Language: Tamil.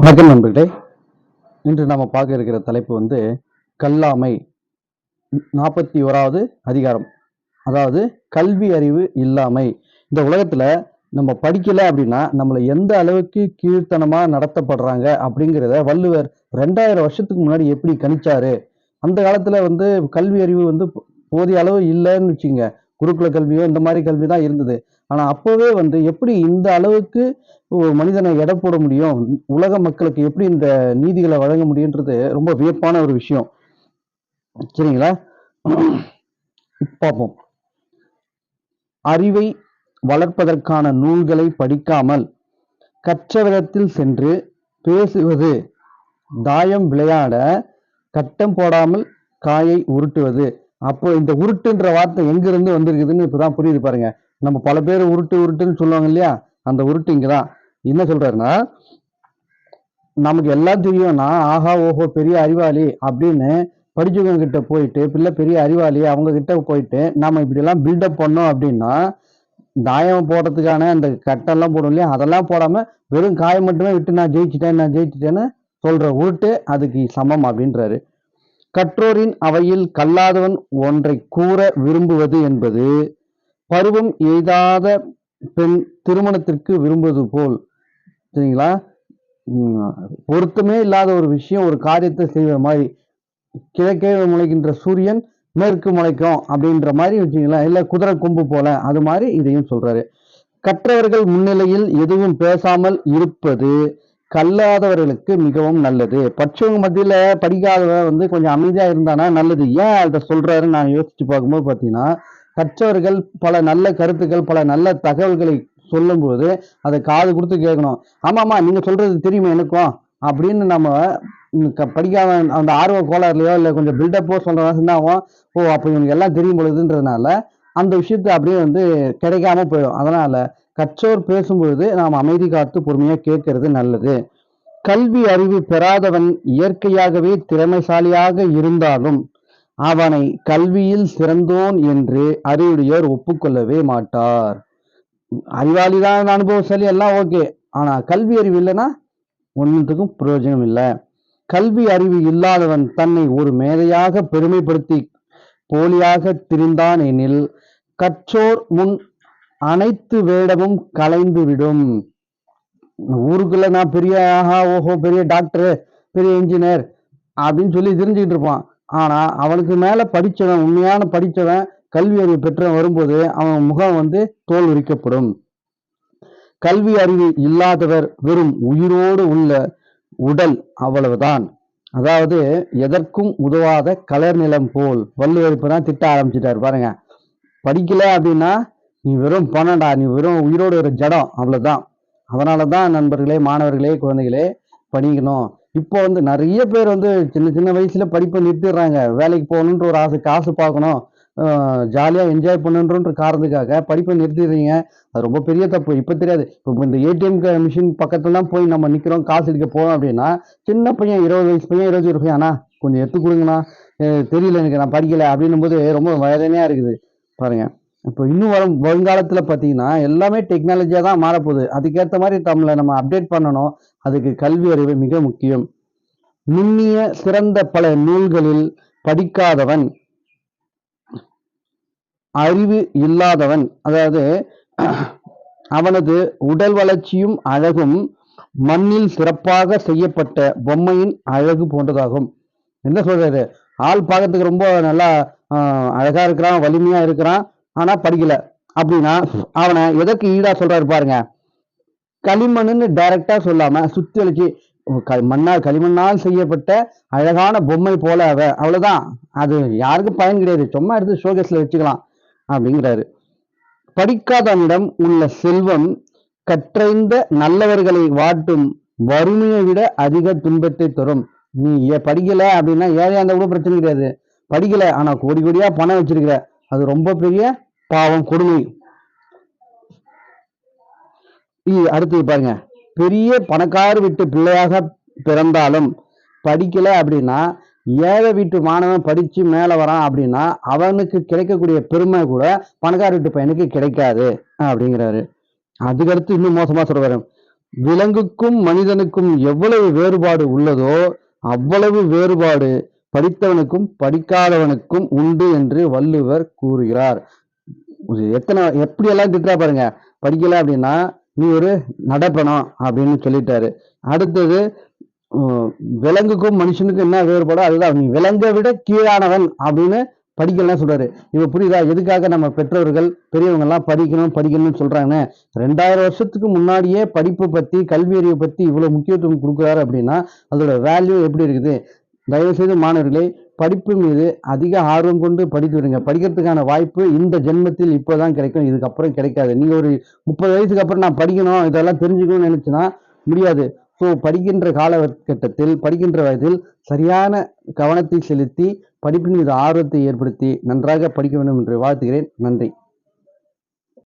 வணக்கம் நண்பர்களே. இன்று நாம் பார்க்க இருக்கிற தலைப்பு வந்து கல்லாமை நாற்பத்தி ஓராவது அதிகாரம். அதாவது கல்வி அறிவு இல்லாமை. இந்த உலகத்தில் நம்ம படிக்கலை அப்படின்னா நம்மளை எந்த அளவுக்கு கீழ்த்தனமாக நடத்தப்படுறாங்க அப்படிங்கிறத வள்ளுவர் ரெண்டாயிரம் வருஷத்துக்கு முன்னாடி எப்படி கணிச்சாரு? அந்த காலத்தில் வந்து கல்வி அறிவு வந்து போதிய அளவு இல்லைன்னு வச்சுங்க குருகுல கல்வியோ இந்த மாதிரி கல்வி தான் இருந்தது. ஆனால் அப்போவே வந்து எப்படி இந்த அளவுக்கு ஒரு மனிதனை எடை போட முடியும். உலக மக்களுக்கு எப்படி இந்த நீதிகளை வழங்க முடியுன்றது ரொம்ப வியப்பான ஒரு விஷயம். சரிங்களா? பார்ப்போம் அறிவை வளர்ப்பதற்கான நூல்களை படிக்காமல் கற்ற விதத்தில் சென்று பேசுவது. தாயம் விளையாட கட்டம் போடாமல் காயை உருட்டுவது. அப்போ இந்த உருட்டுன்ற வார்த்தை எங்கிருந்து வந்திருக்குதுன்னு இப்பதான் புரியுது பாருங்க. நம்ம பல பேர் உருட்டு உருட்டுன்னு சொல்லுவாங்க இல்லையா? அந்த உருட்டு இங்கதான். என்ன சொல்றாருன்னா நமக்கு எல்லாம் தெரியும்னா ஆஹா ஓஹோ பெரிய அறிவாளி அப்படின்னு படிச்சவங்க கிட்ட போயிட்டு பிள்ளை பெரிய அறிவாளி அவங்க கிட்ட போயிட்டு நம்ம இப்படிலாம் பில்டப் பண்ணோம் அப்படின்னா தாயம் போடுறதுக்கான அந்த கட்டெல்லாம் போடும் இல்லையா? அதெல்லாம் போடாம வெறும் காயம் மட்டுமே விட்டு நான் ஜெயிச்சிட்டேன் நான் ஜெயிச்சிட்டேன்னு சொல்ற உருட்டு அதுக்கு சமம் அப்படின்றாரு. கற்றோரின் அவையில் கல்லாதவன் ஒன்றை கூற விரும்புவது என்பது பருவம் எய்தாத பெண் திருமணத்திற்கு விரும்புவது போல் சரிங்களா? பொருத்தமே இல்லாத ஒரு விஷயம் ஒரு காரியத்தை செய்வது மாதிரி கிழக்கே முளைக்கின்ற சூரியன் மேற்கு முளைக்கும் அப்படின்ற மாதிரி வச்சுங்களேன் இல்ல குதிரை கொம்பு போல அது மாதிரி இதையும் சொல்றாரு. கற்றவர்கள் முன்னிலையில் எதுவும் பேசாமல் இருப்பது கல்லாதவர்களுக்கு மிகவும் நல்லது. பட்சவங்க மத்தியில படிக்காதவ வந்து கொஞ்சம் அமைதியா இருந்தானா நல்லது. ஏன் அதை சொல்றாருன்னு நான் யோசிச்சு பார்க்கும்போது பாத்தீங்கன்னா கற்றவர்கள் பல நல்ல கருத்துக்கள் பல நல்ல தகவல்களை சொல்லும்போது அதை காது கொடுத்து கேட்கணும். ஆமாம்மா நீங்கள் சொல்கிறது தெரியுமா எனக்கும் அப்படின்னு நம்ம ம், படிக்காம அந்த ஆர்வ கோளாறுலையோ இல்லை கொஞ்சம் பில்டப்போ சொல்றதா சொன்னாவும் ஓ அப்போ இவனுக்கு எல்லாம் தெரியும் பொழுதுன்றதுனால அந்த விஷயத்தை அப்படியே வந்து கிடைக்காம போயிடும். அதனால் கற்றோர் பேசும்பொழுது நாம் அமைதி காத்து பொறுமையாக கேட்கறது நல்லது. கல்வி அறிவு பெறாதவன் இயற்கையாகவே திறமைசாலியாக இருந்தாலும் அவனை கல்வியில் சிறந்தோன் என்று அறிவுடையோர் ஒப்புக்கொள்ளவே மாட்டார். அறிவாளிதான் அனுபவசாலி எல்லாம் ஓகே. ஆனால் கல்வி அறிவு இல்லைன்னா ஒன்றுத்துக்கும் பிரயோஜனம் இல்லை. கல்வி அறிவு இல்லாதவன் தன்னை ஒரு மேதையாக பெருமைப்படுத்தி போலியாக திரிந்தான் எனில் கற்றோர் முன் அனைத்து வேடமும் கலைந்து விடும். ஊருக்குள்ள நான் பெரிய ஆஹா ஓஹோ பெரிய டாக்டர் பெரிய இன்ஜினியர் அப்படின்னு சொல்லி தெரிஞ்சுக்கிட்டு இருப்பான். ஆனா அவனுக்கு மேல படிச்சவன் உண்மையான படிச்சவன் கல்வி அறிவு பெற்றவன் வரும்போது அவன் முகம் வந்து தோல் உரிக்கப்படும். கல்வி அறிவு இல்லாதவர் வெறும் உயிரோடு உள்ள உடல் அவ்வளவுதான். அதாவது எதற்கும் உதவாத கலர் நிலம் போல் வள்ளுவர் இப்பதான் திட்ட ஆரம்பிச்சிட்டாரு பாருங்க. படிக்கல அப்படின்னா நீ வெறும் பணம்டா நீ வெறும் உயிரோடு ஒரு ஜடம் அவ்வளவுதான். அதனால தான் நண்பர்களே மாணவர்களே குழந்தைகளே படிக்கணும். இப்போ வந்து நிறைய பேர் வந்து சின்ன சின்ன வயசுல படிப்பை நிறுத்திடுறாங்க. வேலைக்கு போகணுன்ற ஒரு ஆசை காசு பார்க்கணும். ஜாலியாக என்ஜாய் பண்ணணுன்ற காரணத்துக்காக படிப்பை நிறுத்திடுறீங்க அது ரொம்ப பெரிய தப்பு. இப்போ தெரியாது. இப்போ இந்த ஏடிஎம் மிஷின் பக்கத்துலலாம் போய் நம்ம நிற்கிறோம் காசு எடுக்க போகிறோம் அப்படின்னா சின்ன பையன் இருபது வயசு பையன் இருபது ஒரு பையன் அண்ணா கொஞ்சம் எடுத்து கொடுங்கண்ணா. தெரியல எனக்கு நான் படிக்கலை அப்படின்னும் போது ரொம்ப வேதனையாக இருக்குது. பாருங்கள் இப்போ இன்னும் வரும் வருங்காலத்தில் பார்த்தீங்கன்னா எல்லாமே டெக்னாலஜியாக தான் மாறப்போகுது. அதுக்கேற்ற மாதிரி தமிழை நம்ம அப்டேட் பண்ணணும். அதுக்கு கல்வி அறிவு மிக முக்கியம். நுண்ணிய சிறந்த பல நூல்களில் படிக்காதவன் அறிவு இல்லாதவன். அதாவது அவனது உடல் வளர்ச்சியும் அழகும் மண்ணில் சிறப்பாக செய்யப்பட்ட பொம்மையின் அழகு போன்றதாகும். என்ன சொல்றது? ஆள் பார்க்கறதுக்கு ரொம்ப நல்லா அழகா இருக்கிறான் வலிமையா இருக்கிறான் ஆனா படிக்கல. அப்படின்னா அவனை எதற்கு ஈடா சொல்றாரு பாருங்க. களிமண்ணுன்னு டைரக்டா சொல்லாம சுத்தி வளைச்சு க- மண்ணால் களிமண்ணால் செய்யப்பட்ட அழகான பொம்மை போல அவ அவ்வளவுதான். அது யாருக்கும் பயன் கிடையாது. சும்மா எடுத்து ஷோகேஸ்ல வச்சுக்கலாம். அப்படிங்கிறாரு. படிக்காதவனிடம் உள்ள செல்வம் கற்றைந்த நல்லவர்களை வாட்டும் வறுமையை விட அதிக துன்பத்தை தரும். நீ ஏ- படிக்கல அப்படின்னா ஏழையா இருந்தா கூட பிரச்சனை கிடையாது? படிக்கல ஆனா கோடி கோடியா பணம் வச்சிருக்கிற. அது ரொம்ப பெரிய பாவம் கொடுமை. அடுத்து அடுத்தது பாருங்க. பெரிய பணக்கார விட்டு பிள்ளையாக பிறந்தாலும் படிக்கல அப்படின்னா ஏழை வீட்டு மாணவன் படித்து மேலே வரான் அப்படின்னா அவனுக்கு கிடைக்கக்கூடிய பெருமை கூட பணக்கார வீட்டு பையனுக்கு கிடைக்காது அப்படிங்கிறாரு. அதுக்கடுத்து இன்னும் மோசமாக சொல்றாரு. விலங்குக்கும் மனிதனுக்கும் எவ்வளவு வேறுபாடு உள்ளதோ அவ்வளவு வேறுபாடு படித்தவனுக்கும் படிக்காதவனுக்கும் உண்டு என்று வள்ளுவர் கூறுகிறார். எத்தனை எப்படியெல்லாம் திட்டா பாருங்க. படிக்கல அப்படின்னா நீ ஒரு நடப்பணம் அப்படின்னு சொல்லிட்டாரு. அடுத்தது விலங்குக்கும் மனுஷனுக்கும் என்ன வேறுபாடோ அதுதான். விலங்கை விட கீழானவன் அப்படின்னு படிக்கலாம் சொல்றாரு. இப்ப புரியுதா? எதுக்காக நம்ம பெற்றோர்கள் பெரியவங்க எல்லாம் படிக்கணும் படிக்கணும்னு சொல்றாங்க ரெண்டாயிரம் வருஷத்துக்கு முன்னாடியே படிப்பு பத்தி கல்வி அறிவை பத்தி இவ்வளவு முக்கியத்துவம் கொடுக்குறாரு அப்படின்னா அதோட வேல்யூ எப்படி இருக்குது? தயவு செய்து மாணவர்களே படிப்பு மீது அதிக ஆர்வம் கொண்டு படித்து வருங்க படிக்கிறதுக்கான வாய்ப்பு இந்த ஜென்மத்தில் இப்போதான் கிடைக்கும். இதுக்கப்புறம் கிடைக்காது. நீங்க ஒரு முப்பது வயசுக்கு அப்புறம் நான் படிக்கணும் இதெல்லாம் தெரிஞ்சுக்கணும்னு நினைச்சுன்னா முடியாது. ஸோ படிக்கின்ற காலகட்டத்தில் படிக்கின்ற வயதில் சரியான கவனத்தை செலுத்தி படிப்பின் மீது ஆர்வத்தை ஏற்படுத்தி நன்றாக படிக்க வேண்டும் என்று வாழ்த்துகிறேன். நன்றி.